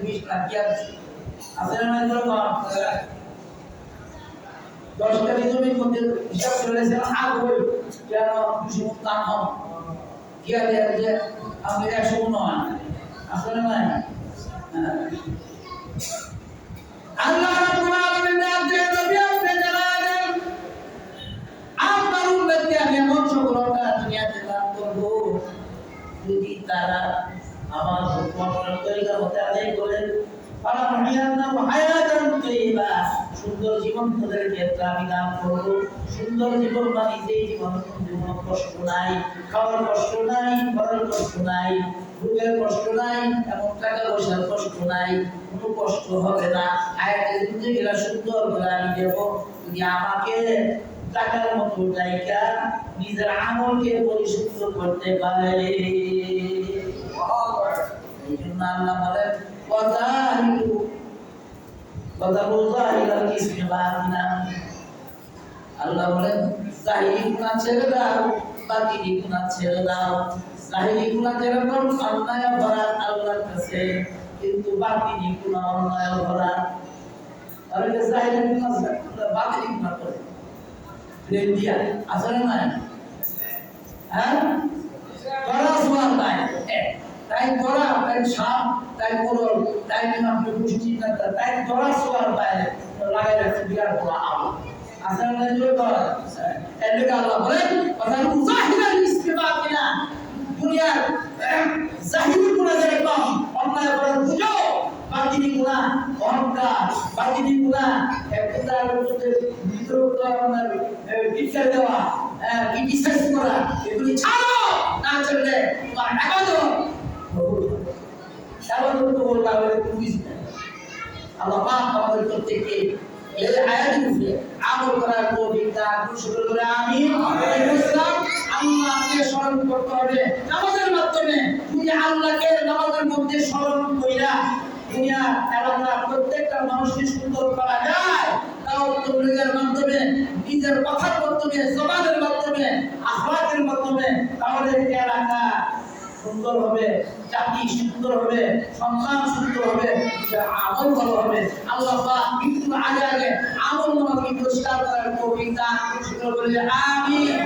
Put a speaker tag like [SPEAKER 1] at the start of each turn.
[SPEAKER 1] বিশ না, কি আছে? যে আমি একশো নয় আসলে নয় আল্লাহ রাব্বুল আলামিন ডাক নবী আপনি জানালেন আপনার উম্মতকে আমি এমন সফলতা দুনিয়াতে দান করব। যদি তারা আমার হুকুমের তরিকার মধ্যে আদায় মহিয়ান্নাম হায়াতান সুন্দর জীবন ক্ষেত্রে আমি দান করব। সুন্দর জীবন মানে যেই জীবন জীবন কষ্ট নাই, খাওয়ার কষ্ট নাই, ঘরের কষ্ট নাই রোগের কষ্ট নাই, এবং টাকা পয়সার কষ্ট নাই, কোনো কষ্ট হবে না। আয়াতে সুন্দর করে আমি দেব, যদি আমাকে টাকার মতো জায়গা নিজের আমলকে পরিশুদ্ধ করতে পারে। জন্য আল্লাহ বলেন ওয়াজাহিদু জাহিরাল ইসমি বাতিনা? আল্লাহ বলেন, জাহিরি গুনাহ ছেড়ে দাও, বাতিনি গুনাহ ছেড়ে দাও। জাহিরি গুনাহ যেরকম কিন্তু বাতিনি গুনাহ অন্যায় ভরা তাহলে জাহিরি গুনাহ বাতিনি গুনাহ করে। ব্রেন দিয়া আসলে নাই? হ্যাঁ? করা তাই সাপ মোরল তাই আপনি পুষ্টি তাই করা সমান বাইরে লাগাই রাখছে বিরাট বড় আলো আসলে করা আল্লাহ ইস্তিবাতিনা দুনিয়ার অন্যায় করার বুঝো গুণা অহংকার গুণা আপনার বিচার দেওয়া করা, এগুলি ছাড়ো, না আল্লাহ পাক আমাদের প্রত্যেককে এই আয়াতের উপরে আমল করার তৌফিক দান করুন শুকর করে আমিন। ইসলাম আল্লাহকে স্মরণ করতে হবে। নামাজের মাধ্যমে তুমি আল্লাহকে নামাজের মধ্যে স্মরণ কইরা দুনিয়া এলাকার প্রত্যেকটা মানুষকে সুন্দর করা যায়। তাও তবলিগের মাধ্যমে নিজের কথার মাধ্যমে জবানের মাধ্যমে আখলাকের মাধ্যমে তাহলে সুন্দর হবে জাতি সুন্দর হবে সন্তান সুন্দর হবে আমল ভালো হবে আল্লাহ মৃত্যুর আগে আগে আমল নামাকে পুরস্কার করার দান সুন্দর বলে আমিন।